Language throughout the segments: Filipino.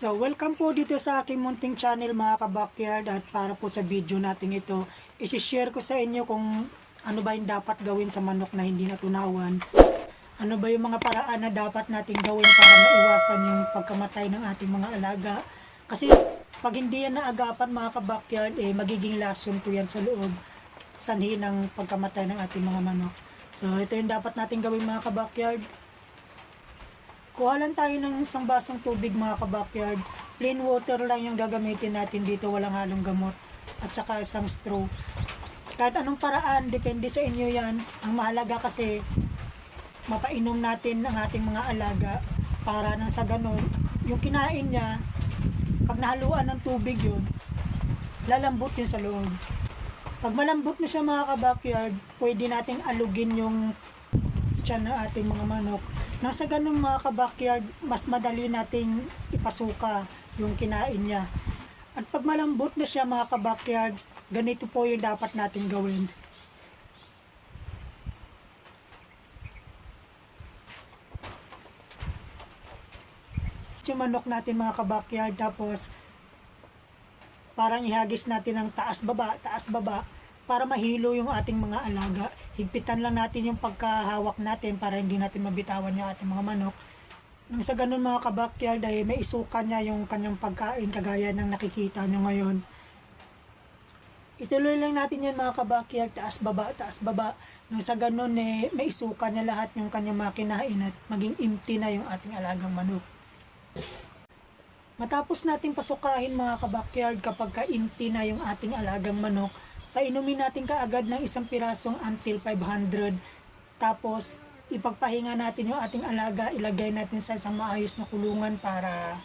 So, welcome po dito sa aking munting channel mga kabakyard at para po sa video natin ito, isi-share ko sa inyo kung ano ba yung dapat gawin sa manok na hindi natunawan. Ano ba yung mga paraan na dapat natin gawin para maiwasan yung pagkamatay ng ating mga alaga. Kasi pag hindi yan naagapan mga kabakyard, eh, magiging lason po yan sa loob sanhi ng pagkamatay ng ating mga manok. So, ito yung dapat natin gawin mga kabakyard. Kuha lang tayo ng isang basong tubig mga kabakyard. Plain water lang yung gagamitin natin dito, walang halong gamot. At saka isang straw. Kahit anong paraan, depende sa inyo yan. Ang mahalaga kasi, mapainom natin ang ating mga alaga para nang sa ganun, yung kinain niya, pag nahaluan ng tubig yun, lalambot yun sa loob. Pag malambot na siya mga kabakyard, pwede nating alugin yung tiyan ng ating mga manok. Nang sa ganun mga kabakyard, mas madali nating ipasuka yung kinain niya. At pag malambot na siya mga kabakyard, ganito po yung dapat natin gawin. Yung manok natin mga kabakyard, tapos parang ihagis natin ng taas baba, taas baba, para mahilo yung ating mga alaga. Higpitan lang natin yung pagkahawak natin para hindi natin mabitawan yung ating mga manok. Nang sa ganun mga kabakyard ay may isukan niya yung kanyang pagkain kagaya ng nakikita nyo ngayon. Ituloy lang natin yun mga kabakyard, taas baba, taas baba. Nang sa ganun eh, may isukan niya lahat yung kanyang mga kinain at maging empty na yung ating alagang manok. Matapos nating pasukahin mga kabakyard kapag ka-empty na yung ating alagang manok, painumin natin kaagad ng isang pirasong until 500. Tapos, ipagpahinga natin yung ating alaga, ilagay natin sa isang maayos na kulungan para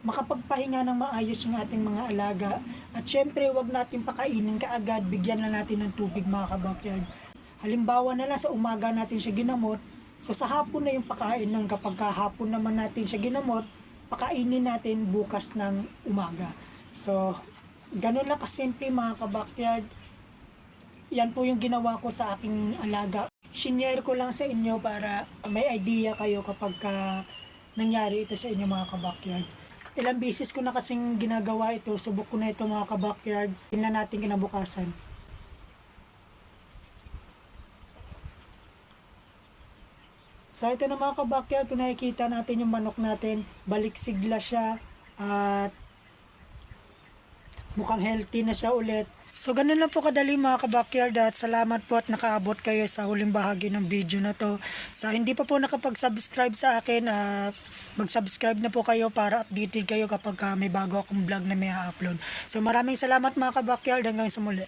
makapagpahinga ng maayos yung ating mga alaga. At syempre, wag natin pakainin kaagad, bigyan lang natin ng tubig mga kabakyard. Halimbawa na lang sa umaga natin siya ginamot, so sa hapon na yung pakain ng kapag kahapon naman natin siya ginamot, pakainin natin bukas ng umaga. So, ganun lang kasimple mga kabakyard. Yan po yung ginawa ko sa aking alaga. Shinare ko lang sa inyo para may idea kayo kapag ka nangyari ito sa inyo mga kabakyard. Ilang beses ko na kasing ginagawa ito, subok ko na ito mga kabakyard. Tingnan natin kinabukasan. So ito na mga kabakyard, kung nakikita natin yung manok natin, balik sigla siya at mukhang healthy na siya ulit. So ganun lang po kadali mga kabakyard at salamat po at nakaabot kayo sa huling bahagi ng video na to. Sa hindi pa po nakapag-subscribe sa akin, ah, mag-subscribe na po kayo para updated kayo kapag ah, may bago akong vlog na may upload So maraming salamat mga kabakyard hanggang sa muli.